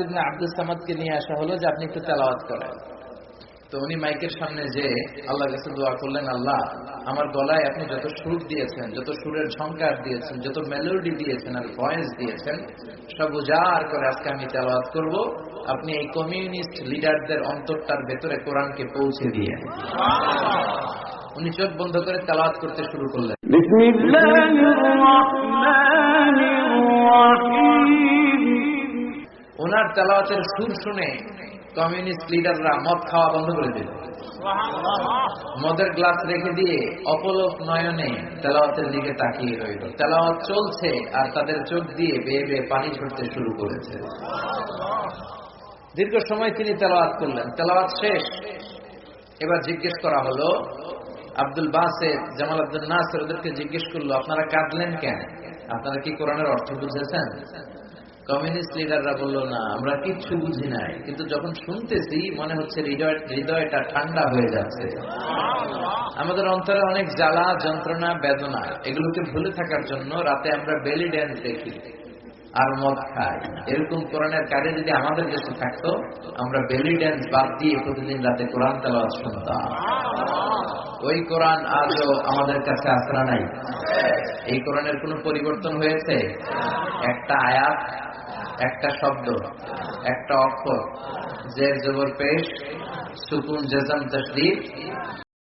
ইবনে আব্দুল সামাদকে নিয়ে আসা হলো যে আপনি একটু তেলাওয়াত করেন। তো উনি মাইকের সামনে যে আল্লাহ কাছে দোয়া করলেন, আল্লাহ, আমার গলায় আপনি যত সুর দিয়েছেন, যত সুরের ঝঙ্কার দিয়েছেন, যত মেলোডি দিয়েছেন আর ভয়েস দিয়েছেন, সব উজাড় করে আজকে আমি তেলাওয়াত করব। আপনি এই কমিউনিস্ট লিডারদের অন্তরটার ভেতরে কোরআনকে পৌঁছে দিয়ে। উনি চোখ বন্ধ করে তেলাওয়াত করতে শুরু করলেন। ওনার তেলাওয়াতের সুর শুনে কমিউনিস্ট লিডাররা মদ খাওয়া বন্ধ করে দিল। মদের গ্লাস রেখে দিয়ে অপলোক নয়নে তেলাওয়াতের দিকে তাকিয়ে রইল। তেলাওয়াত চলছে আর তাদের চোখ দিয়ে বেয়ে বেয়ে পানি ঝরতে শুরু করেছে। দীর্ঘ সময় তিনি তেলাওয়াত করলেন। তেলাওয়াত শেষ। এবার জিজ্ঞেস করা হলো, আব্দুল বাসের জামাল আব্দুল নাসের ওদেরকে জিজ্ঞেস করল, আপনারা কাঁদলেন কেন? আপনারা কি কোরআনের অর্থ বুঝেছেন? কমিউনিস্ট লিডাররা বলল, না, আমরা কিচ্ছু বুঝি নাই। কিন্তু যখন শুনতেছি, মনে হচ্ছে হৃদয়টা ঠান্ডা হয়ে যাচ্ছে। আমাদের অন্তরে অনেক জ্বালা, যন্ত্রণা, বেদনা, এগুলোকে ভুলে থাকার জন্য রাতে আমরা বেলি ড্যান্স দেখি আর মদ খাই। এরকম কোরআনের কাজে যদি আমাদের দেশে থাকতো, আমরা বেলি ড্যান্স বাদ দিয়ে প্রতিদিন রাতে কোরআন তেলাওয়াত শুনতাম। ওই কোরআন আজও আমাদের কাছে আসরা নাই। এই কোরআনের কোনো পরিবর্তন হয়েছে? একটা আয়াত একটা শব্দ একটা অক্ষর জের জবর পেশ সুকুন জেজম তসরিফ